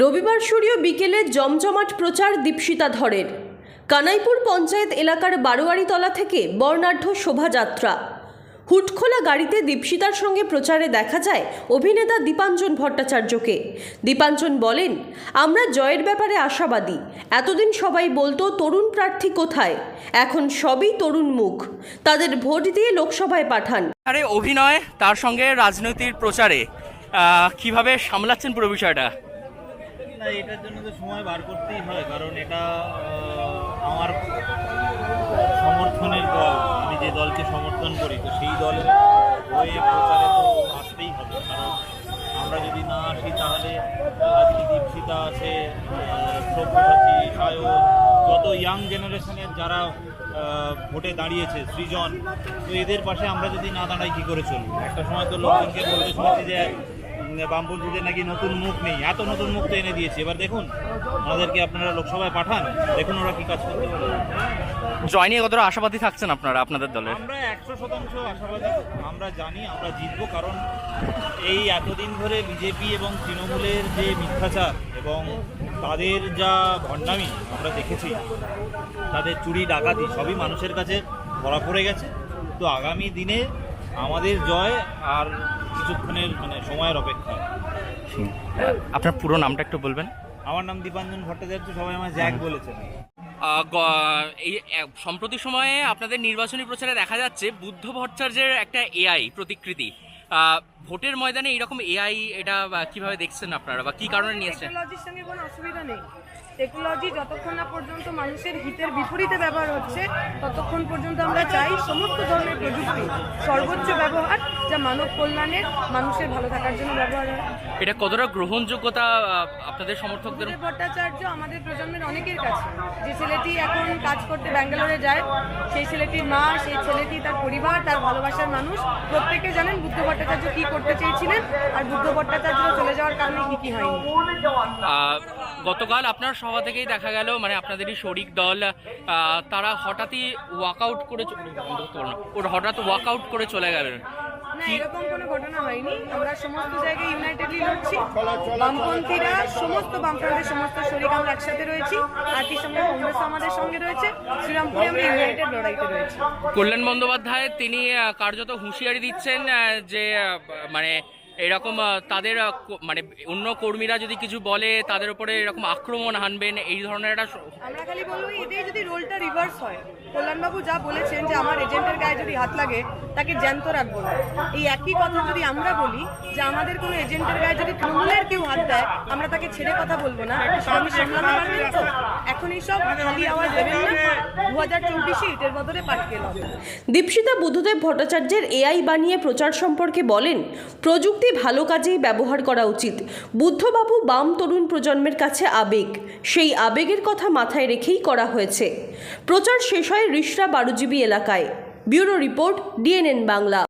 রবিবার সূর্য বিকেলে জমজমাট প্রচার দীপশিতা ধরের। কানাইপুর পঞ্চায়েত এলাকার বারোয়ারিতলা থেকে বর্ণাঢ্য শোভাযাত্রা। হুটখোলা গাড়িতে দীপশিতার সঙ্গে প্রচারে দেখা যায় অভিনেতা দীপাঞ্জন ভট্টাচার্যকে। দীপাঞ্জন বলেন, আমরা জয়ের ব্যাপারে আশাবাদী। এতদিন সবাই বলতো, তরুণ প্রার্থী কোথায়? এখন সবই তরুণ মুখ। তাদের ভোট দিয়ে লোকসভায় পাঠান। আরে, অভিনয়, তার সঙ্গে রাজনৈতিক প্রচারে। কীভাবে সামলাচ্ছেন পুরো বিষয়টা? না এটার জন্য তো সময় বার করতেই হয় কারণ এটা আমার সমর্থনের দল আমি যে দলকে সমর্থন করি তো সেই দলের হয়ে প্রচারে তো আসতেই হবে কারণ আমরা যদি না আসি তাহলে আজকে দীপশিতা আছে আহ, সব্যসাচী সায়ক যত ইয়াং জেনারেশনের যারা ভোটে দাঁড়িয়েছে সৃজন তো এদের পাশে আমরা যদি না দাঁড়াই কী করে চলবো? একটা সময় তো লোকজনকে বলতে শুনেছি যে উম, বামপন্থীদের নাকি নতুন মুখ নেই। এত নতুন মুখ তো এনে দিয়েছে। এবার দেখুন আমাদেরকে আপনারা লোকসভায় পাঠান। দেখুন ওরা কি কাজ করতে পারে। জয় নিয়ে কতটা আশাবাদী থাকছেন আপনারা আপনাদের দলে আমরা একশো শতাংশ আশাবাদী। আমরা জানি আমরা জিতবো কারণ এই এতদিন ধরে বিজেপি এবং তৃণমূলের যে মিথ্যাচার এবং তাদের যা ভণ্ডামি আমরা দেখেছি তাদের চুরি ডাকাতি সবই মানুষের কাছে ধরা পড়ে গেছে। তো আগামী দিনে আমাদের জয় আর কিছুক্ষণের মানে সময়ের অপেক্ষা। আপনার পুরো নামটা একটু বলবেন? আমার নাম দীপাঞ্জন ভট্টাচার্য সবাই আমার জ্যাক বলেছেন। গ- এই সম্প্রতি সময়ে আপনাদের নির্বাচনী প্রচারে দেখা যাচ্ছে বুদ্ধ ভট্টাচার্যের একটা এআই প্রতিকৃতি। আহ, ভোটের ময়দানে এইরকম এআই এটা কীভাবে দেখছেন আপনারা বা কি কারণে নিয়েছেন টেকনোলজির সঙ্গে কোনো অসুবিধা নেই। টেকনোলজি যতক্ষণ না পর্যন্ত মানুষের হিতের বিপরীতে ব্যবহার হচ্ছে ততক্ষণ পর্যন্ত আমরা চাই সমস্ত ধরনের প্রযুক্তি সর্বোচ্চ ব্যবহার যা মানব কল্যাণের মানুষের ভালো থাকার জন্য ব্যবহার হয়। এটা কতটা গ্রহণযোগ্যতা আপনাদের সমর্থকদের? ভট্টাচার্য আমাদের প্রজন্মের অনেকের কাছে যে ছেলেটি এখন কাজ করতে ব্যাঙ্গালোরে যায় সেই ছেলেটির মা সেই ছেলেটি তার পরিবার তার ভালোবাসার মানুষ প্রত্যেকে জানেন বুদ্ধ ভট্টাচার্য কি করতে চেয়েছিলেন, আর বুদ্ধ ভট্টাচার্য চলে যাওয়ার কারণে কি কি হয়নি গতকাল আপনার সভা থেকেই দেখা গেল মানে আপনাদেরই শরিক দল তারা হঠাৎই ওয়াকআউট করে। ওরা হঠাৎ ওয়াকআউট করে চলে গেলেন না, এরকম কোনো ঘটনা হয়নি। আমরা সমস্ত জায়গায় ইউনাইটেডলি লড়ছি। বামপন্থীরা সমস্ত, বামফ্রন্টের সমস্ত শরিক আমরা একসাথে রয়েছি। একই সঙ্গে কংগ্রেস আমাদের সঙ্গে রয়েছে। শ্রীরামপুরে আমরা ইউনাইটেড লড়াইতে রয়েছি। কল্যাণ বন্দ্যোপাধ্যায়, তিনি কার্যত হুঁশিয়ারি দিচ্ছেন যে মানে এরকম তাদের মানে অন্য কর্মীরা যদি কিছু বলে তাদের উপরে এরকম আক্রমণ হানবেন এই ধরনের একটা আমরা খালি বলব এটাই যদি রোলটা রিভার্স হয় কল্যাণবাবু যা বলেছেন যে আমার এজেন্টের গায়ে যদি হাত লাগে তাকে জ্যান্ত রাখব না। এই একই কথা যদি আমরা বলি যে আমাদের কোনো এজেন্টের গায়ে যদি তৃণমূলের কেউ হাত দেয় আমরা তাকে ছেড়ে কথা বলব না। আমি সামলাতে পারবেন তো? এখন এইসব খালি আওয়াজ দেবেন না। দু হাজার চব্বিশে ইটের বদলে পাটকে লবে দীপশিতা বুদ্ধদেব ভট্টাচার্যের এআই বানিয়ে প্রচার সম্পর্কে বলেন প্রযুক্তি ভালো কাজেই ব্যবহার করা উচিত। বুদ্ধবাবু বাম তরুণ প্রজন্মের কাছে আবেগ। সেই আবেগের কথা মাথায় রেখেই করা হয়েছে। প্রচার শেষ হয় রিসরা বারুজীবী এলাকায়। Bureau report, DNN Bangla.